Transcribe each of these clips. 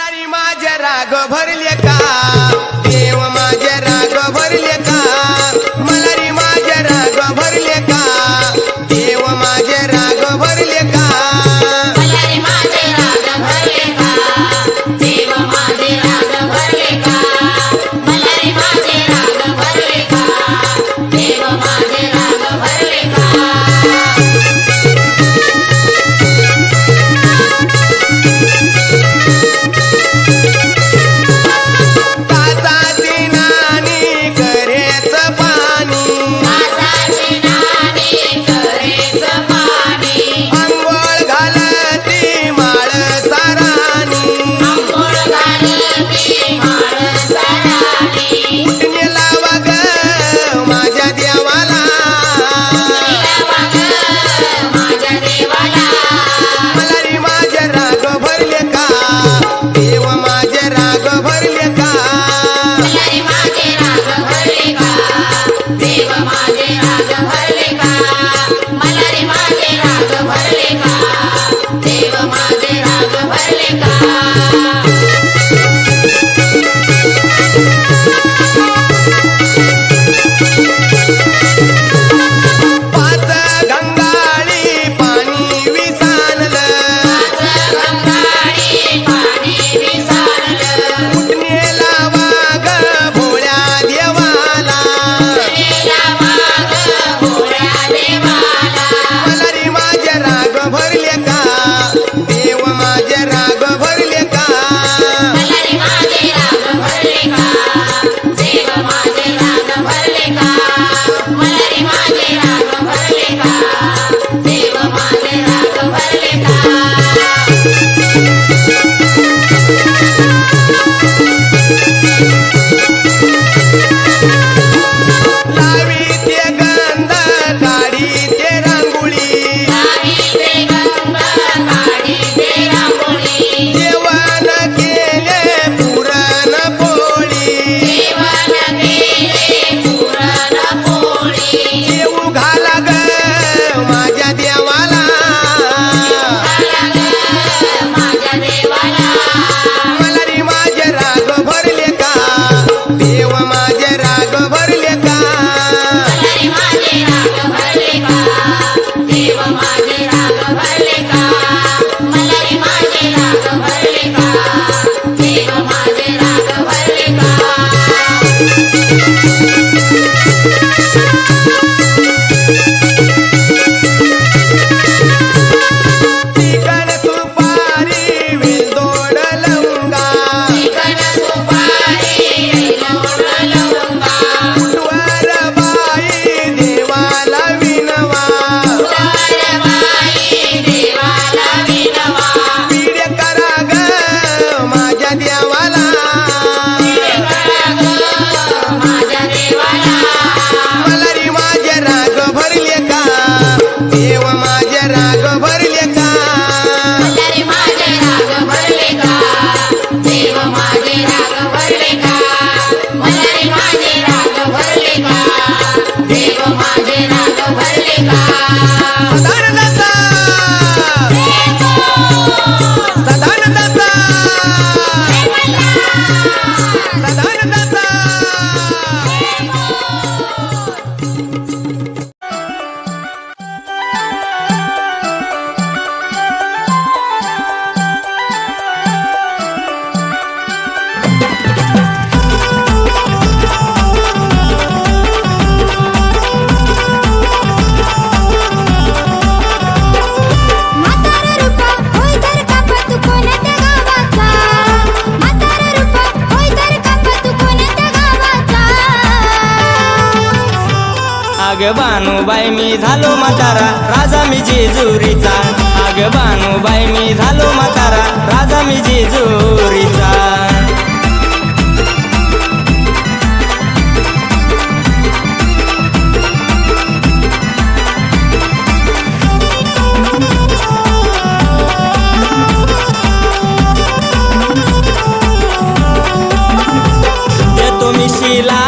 माझ्या राग भरले का देव माझ्या दादा आग बानूबाई मी झालो म्हातारा. राजा मी जेजुरीचा. आग बानूबाई मी झालो म्हातारा. राजा मी जेजुरीचा. शिला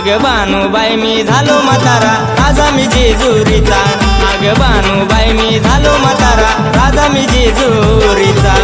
आग बानूबाई मी झालो म्हातारा. राजा मी जेजुरीचा. आग बानूबाई मी झालो म्हातारा. राजा मी जेजुरीचा.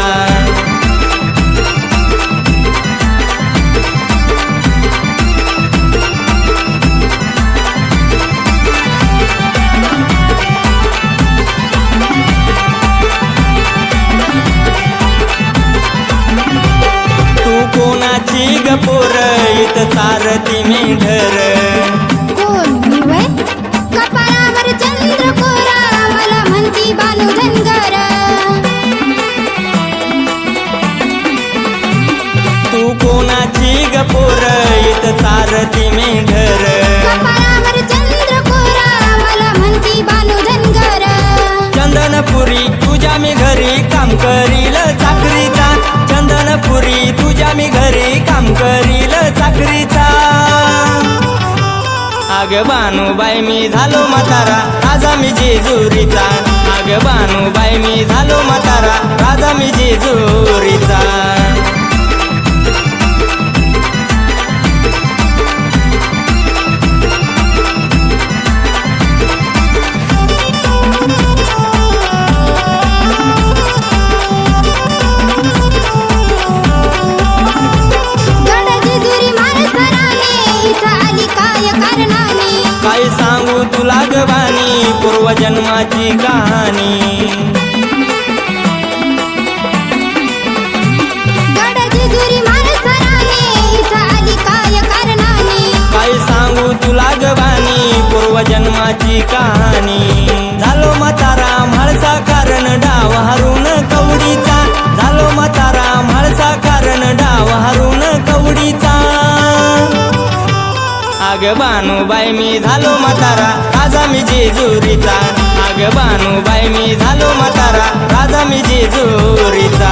काम करील चाकरीचा चंदनपुरी तुझ्या मी घरी काम करील चाकरीचा आग बानूबाई मी झालो म्हातारा राजा मी जेजुरीचा. आग बानूबाई मी झालो म्हातारा राजा मी जेजुरीचा. तुला गवानी पूर्वजन्माची कहाणी. तुला गवानी पूर्वजन्माची कहाणी. आग बानूबाई मी झालो म्हातारा. राजा मी जेजुरीचा. आग बानूबाई मी झालो म्हातारा. राजा मी जेजुरीचा.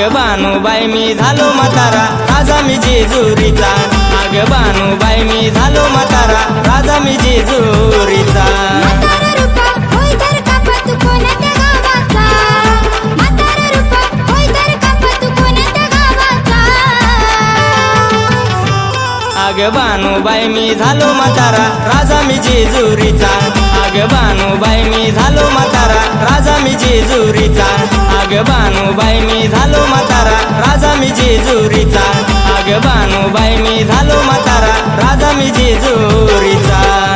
आग बानूबाई मी झालो म्हातारा. राजा मी जेजुरीचा. आग बानूबाई मी झालो म्हातारा. राजा मी जेजुरीचा. आग बानूबाई मी झालो म्हातारा. राजा मी जेजुरीचा. आग बानूबाई मी झालो म्हातारा. राजा मी जेजुरीचा. आग बानूबाई मी झालो म्हातारा. राजा मी जेजुरीचा. आग बानूबाई मी झालो म्हातारा. राजा मी जेजुरीचा.